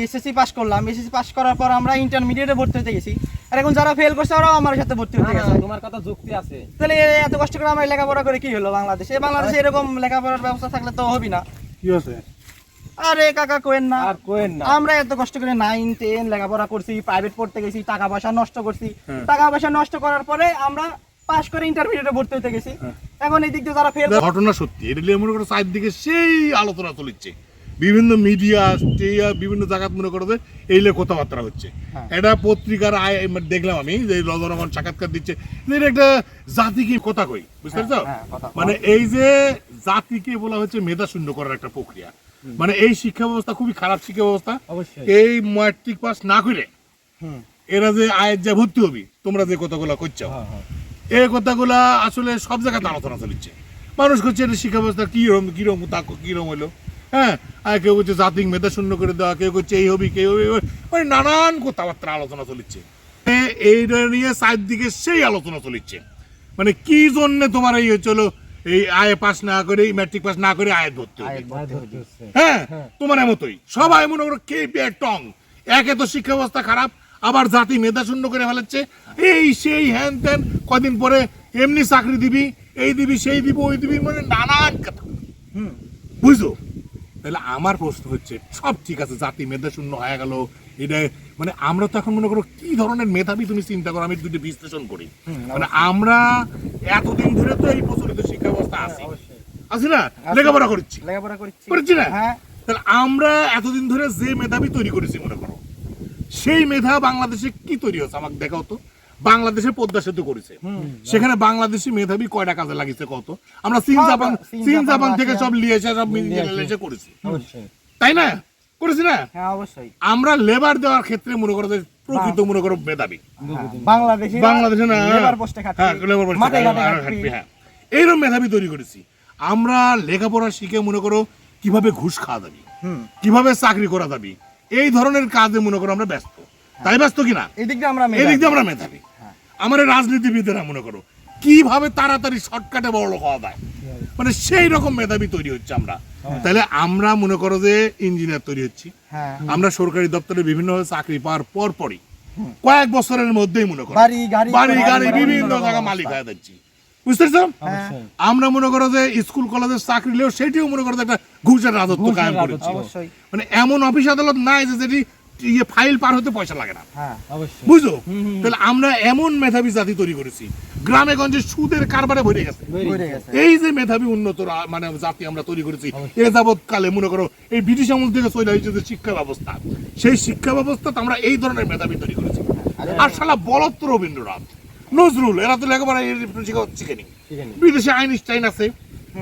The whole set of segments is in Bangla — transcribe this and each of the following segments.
এসএসসি পাস করলাম। এসএসসি পাস করার পর আমরা ইন্টারমিডিয়েটে ভর্তি হতে গেছি। আর এখন যারা ফেল করছে ওরাও আমার সাথে ভর্তি হতে গেছে। তোমার কথা যুক্তি আছে। তাহলে এত কষ্ট করে আমরা লেখাপড়া করে কি হলো বাংলাদেশে? বাংলাদেশে এরকম লেখাপড়ার ব্যবস্থা থাকলে তো হবি না। কি আছে আরে কাকা কোয়েন না। আর কোয়েন না। আমরা এত কষ্ট করে নাইন টেন লেখাপড়া করছি প্রাইভেট পড়তে গেছি টাকা পয়সা নষ্ট করছি। হ্যাঁ। টাকা পয়সা নষ্ট করার পরে আমরা পাস করে ইন্টারমিডিয়েটে ভর্তি হতে গেছি। হ্যাঁ। এখন এই দিক দিয়ে যারা ফেল ঘটনা সত্যি এটা নিয়ে মনে করো চারদিকে সেই আলোচনা চলিচ্ছে। বিভিন্ন মিডিয়া বিভিন্ন জায়গাত মনে করো যে এই নিয়ে কথাবার্তা হচ্ছে। হ্যাঁ। এটা পত্রিকার আয় মানে দেখলাম আমি যে জনগণ সাক্ষাৎকার দিচ্ছে। যে এটা একটা জাতিকে কথা কই বুঝতে পারছ? হ্যাঁ, মানে এই যে জাতিকে বলা হচ্ছে মেধা শূন্য করার একটা প্রক্রিয়া। মানে এই শিক্ষা ব্যবস্থা খুবই খারাপ শিক্ষা ব্যবস্থা। অবশ্যই। এই ম্যাট্রিক পাস না করে এরা যে আয়ের যা ভর্তি হবি তোমরা যে কথাগুলো করছ হ্যাঁ, হ্যাঁ। এই কথাগুলা আসলে সব জায়গাতে আলোচনা চলছে। মানুষ করছে এটা শিক্ষা ব্যবস্থা কিরম কিরম তা কিরম হলো? হ্যাঁ? আর কেউ করছে জাতিক মেধা শূন্য করে দেওয়া কেউ করছে এই হবি কেউ হবি মানে নানান কথাবার্তা আলোচনা চলছে এইটা নিয়ে চারদিকে সেই আলোচনা চলিচ্ছে। মানে কি জন্য তোমার এই হচ্ছিল এই আয় পাস না করে ম্যাট্রিক পাস না করে আয় ধরতে হচ্ছে। হ্যাঁ তোমার মতোই সবাই মনে করো কে বিয়ার টং। একে তো শিক্ষা ব্যবস্থা খারাপ আবার জাতি মেধা শূন্য করে ফেলাচ্ছে এই সেই হ্যান ত্যান কদিন পরে এমনি চাকরি দিবি এই দিবি সেই দিবি ওই দিবি মানে নানান কথা। হুম। তাহলে আমার প্রশ্ন হচ্ছে সব ঠিক আছে জাতি মেধা শূন্য হয়ে গেল এটা মানে আমরা তো এখন মনে করো কি ধরনের মেধাবী তুমি চিন্তা করো আমি দুটো বিশ্লেষণ করি। মানে আমরা এতদিন ধরে তো এই প্রচলিত শিক্ষা ব্যবস্থা আছি। অবশ্যই। আছি না? লেখাপড়া করছি লেখাপড়া করছি করেছি না? হ্যাঁ। তাহলে আমরা এতদিন ধরে যে মেধাবী তৈরি করেছি মনে করো সেই মেধা বাংলাদেশে কি তৈরি হচ্ছে আমাকে দেখাও তো। বাংলাদেশে পদ্মা সেতু করেছে। সেখানে বাংলাদেশি মেধাবী কয়টা কাজে লাগিয়েছে কত? আমরা চীন জাপান চীন, জাপান, থেকে সব নিয়ে এসে সব এসে। করেছি। তাই না? করেছি না? হ্যাঁ অবশ্যই। আমরা লেবার দেওয়ার ক্ষেত্রে মনে করো প্রকৃত মনে করো মেধাবী। হ্যাঁ, বাংলাদেশে না লেবার পোস্টে হ্যাঁ। হ্যাঁ। এইরকম মেধাবী তৈরি করেছি। আমরা লেখাপড়া শিখে মনে করো কীভাবে ঘুষ খাওয়া যাবে কীভাবে চাকরি করা যাবে এই ধরনের কাজে মনে করো আমরা ব্যস্ত। তাই ব্যস্ত কিনা? এই দিক দিয়ে আমরা এই দিক দিয়ে আমরা মেধাবী। আমার রাজনীতিবিদেরা মনে করো। কীভাবে তাড়াতাড়ি শর্টকাটে বড় হওয়া যায়? মানে সেই রকম মেধাবী তৈরি হচ্ছে আমরা। তাহলে আমরা মনে করো যে ইঞ্জিনিয়ার তৈরি হচ্ছি। হ্যাঁ। আমরা সরকারি দপ্তরে বিভিন্ন চাকরি পাওয়ার পর পরই কয়েক বছরের মধ্যেই মনে করো বাড়ি গাড়ি বিভিন্ন জায়গা মালিক হয়ে যাচ্ছি। বুঝতে আমরা মনে করো যে স্কুল কলেজের চাকরি নিলেও সেটিও মনে করো যে একটা ঘুষের রাজত্ব কায়েম করেছি। মানে এমন অফিস আদালত নাই যে যেটি ইয়ে ফাইল পার হতে পয়সা লাগে না। হ্যাঁ বুঝছ? তাহলে আমরা এমন মেধাবী জাতি তৈরি করেছি গ্রামে গঞ্জে সুদের কারবারে ভরে গেছে। এই যে মেধাবী উন্নত মানে জাতি আমরা তৈরি করেছি এ যাবৎ কালে মনে করো এই ব্রিটিশ আমল থেকে চলে হয়েছে যে শিক্ষা ব্যবস্থা। সেই শিক্ষা ব্যবস্থা আমরা এই ধরনের মেধাবী তৈরি করেছি। আর শালা বলত্ব রবীন্দ্রনাথ নজরুল এরা তো লেখাপড়া শিখেনি। বিদেশে আইনস্টাইন আছে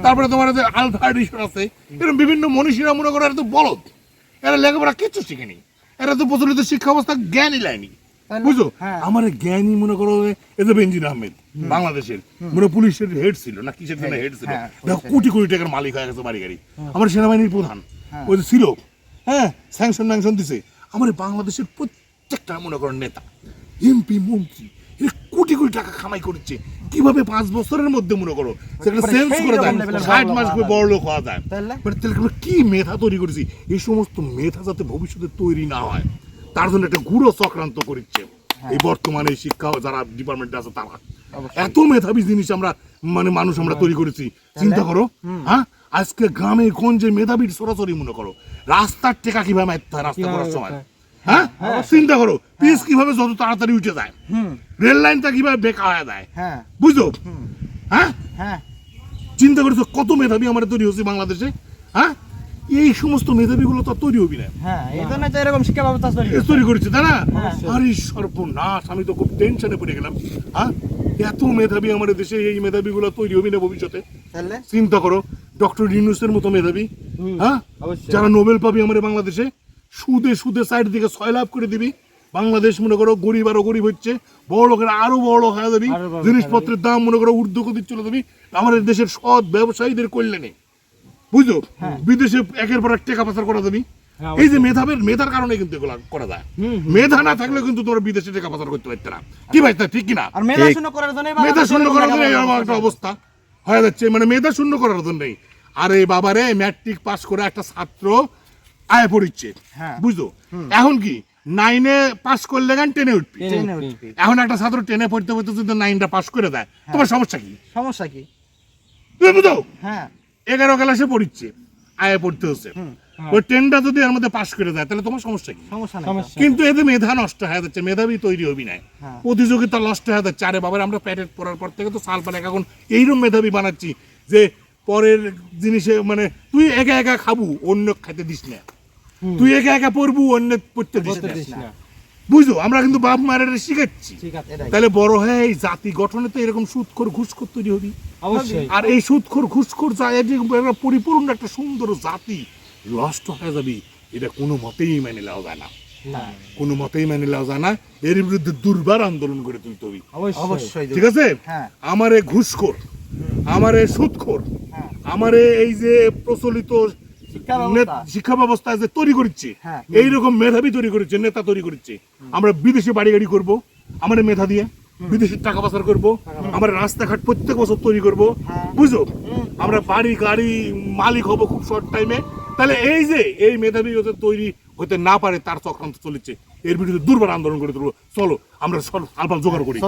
তারপরে তোমার আলফা এডিসন আছে এরকম বিভিন্ন মনীষীরা মনে করো এরা তো বলদ। এরা লেখাপড়া কিচ্ছু শিখেনি। এরা তো প্রচলিত শিক্ষা ব্যবস্থা জ্ঞানই লাইনি? বুঝছ? হ্যাঁ। আমার জ্ঞানী মনে করো এ যে বেঞ্জির আহমেদ বাংলাদেশের। মনে পুলিশের হেড ছিল না কিসের জন্য হেড ছিল? হ্যাঁ, দেখো কোটি কোটি টাকার মালিক হয়ে গেছে বাড়ি গাড়ি। আমার সেনাবাহিনীর প্রধান হ্যাঁ। ওই ছিল হ্যাঁ স্যাংশন ম্যাংশন দিছে। আমার বাংলাদেশের প্রত্যেকটা মনে করো নেতা এমপি মন্ত্রী কোটি কোটি টাকা খামাই করছে। কীভাবে পাঁচ বছরের মধ্যে মনে করো? সেখানে সেন্স করে দেয় ষাট মাস করে বড় লোক হওয়া যায়। তাহলে? মানে তাহলে কি মেধা তৈরি করেছি? এই সমস্ত মেধা যাতে ভবিষ্যতে তৈরি না হয়। তার জন্য একটা গুড়ো চক্রান্ত করছে। এই বর্তমানে শিক্ষা যারা ডিপার্টমেন্টে আছে তারা। এত মেধাবী জিনিস আমরা মানে মানুষ আমরা তৈরি করেছি। চিন্তা করো হ্যাঁ? আজকে গ্রামে গঞ্জে মেধাবীর সরাসরি মনে করো রাস্তার টেকা কীভাবে মারতে হয় রাস্তা করার সময়? হ্যাঁ? চিন্তা করো পিস কীভাবে যত তাড়াতাড়ি উঠে যায়? রেল লাইনটা কীভাবে বেকা হয়ে যায়? হ্যাঁ। হ্যাঁ? হ্যাঁ। চিন্তা করেছ কত মেধাবী আমাদের তৈরি হচ্ছে বাংলাদেশে হ্যাঁ? এই সমস্ত মেধাবীগুলো তো তৈরি হবি না। হ্যাঁ এই জন্য তো এরকম শিক্ষা ব্যবস্থা তৈরি করেছে তাই না? হ্যাঁ। আরে সর্বনাশ আমি তো খুব টেনশনে পড়ে গেলাম হ্যাঁ? এত মেধাবী আমাদের দেশে এই মেধাবীগুলো তৈরি হবি না ভবিষ্যতে? চিন্তা করো ডক্টর ইউনুসের মতো মেধাবী হ্যাঁ? যারা নোবেল পাবি আমাদের বাংলাদেশে সুদে সুদে সাইড দিকে ছয় লাভ করে দিবি। বাংলাদেশ মনে করো গরিব আরও গরিব হচ্ছে বড় লোকেরা আরও বড় লোক হয়ে যাবি জিনিসপত্রের দাম মনে করো ঊর্ধ্বগতি চলে যাবি। আমাদের দেশের সৎ ব্যবসায়ীদের কল্যাণে। বুঝলো বিদেশে একের পর এক টাকা পাচার করা যাবি। হ্যাঁ, এই যে মেধাবের মেধার কারণে কিন্তু এগুলো করা যায়। মেধা না থাকলে কিন্তু তোমরা বিদেশে টাকা পাচার করতে পারতে না। কি ভাই তা ঠিক কিনা মেধা শূন্য করার জন্য মেধা শূন্য করার জন্য এরকম একটা অবস্থা হয়ে যাচ্ছে। মানে মেধা শূন্য করার জন্যই। আরে বাবারে ম্যাট্রিক পাস করে একটা ছাত্র আয় পড়িচ্ছে। হ্যাঁ। বুঝলো এখন কি? নাইনে পাস করলে গান টেনে উঠবি? এখন একটা ছাত্র টেনে পড়তে পড়তে যদি নাইনটা পাস করে দেয় তোমার সমস্যা কি? সমস্যা কি? তুমি বুঝো? হ্যাঁ। এগারো ক্লাসে পড়িচ্ছে আয়ে পড়তে হচ্ছে। ওই টেনটা যদি এর মধ্যে পাস করে দেয় তাহলে তোমার সমস্যা কি? সমস্যা নেই। সমস্যা। কিন্তু এতে মেধা নষ্ট হয়ে যাচ্ছে মেধাবী তৈরি হবি না হ্যাঁ। প্রতিযোগিতা নষ্ট হয়ে যাচ্ছে। আরে বাবার আমরা প্যারেড পড়ার পর থেকে তো সাল পালে এখন এইরকম মেধাবী বানাচ্ছি যে পরের জিনিসে মানে তুই একা একা খাবু অন্য খাইতে দিস না। তুই একা একা পড়বু অন্য পড়তে দিস না। বুঝলো আমরা কিন্তু বাপ মায়ের শিখাচ্ছি। ঠিক আছে এটাই। তাহলে বড় হয়ে এই জাতি গঠনে তো এরকম সুদখোর ঘুষখোর তৈরি হবি। আর এই সুদখোর ঘুষখোর পরিপূর্ণ একটা সুন্দর জাতি নষ্ট হয়ে যাবি এটা কোনো মতেই মেনে নেওয়া যায় না। না। কোনো মতেই মেনে নেওয়া যায় না। এর বিরুদ্ধে দুর্বার আন্দোলন করে তুলতে হবে। অবশ্যই। ঠিক আছে? হ্যাঁ। আমারে ঘুষখোর আমারে সুদখোর হ্যাঁ। আমারে এই যে প্রচলিত শিক্ষা ব্যবস্থা। যে তৈরি করছে হ্যাঁ। এইরকম মেধাবী তৈরি করছে নেতা তৈরি করছে। আমরা বিদেশে বাড়ি গাড়ি করব আমার মেধা দিয়ে। বিদেশের টাকা পাচার করব আমরা রাস্তাঘাট প্রত্যেক বছর তৈরি করব হ্যাঁ। বুঝো আমরা বাড়ি গাড়ি মালিক হব খুব শর্ট টাইমে তাহলে এই যে এই মেধাবী তৈরি হতে না পারে তার চক্রান্ত চলেছে। এর বিরুদ্ধে দুর্বার আন্দোলন করে তুলবো। চলো আমরা সব আলবাল জোগাড় করে।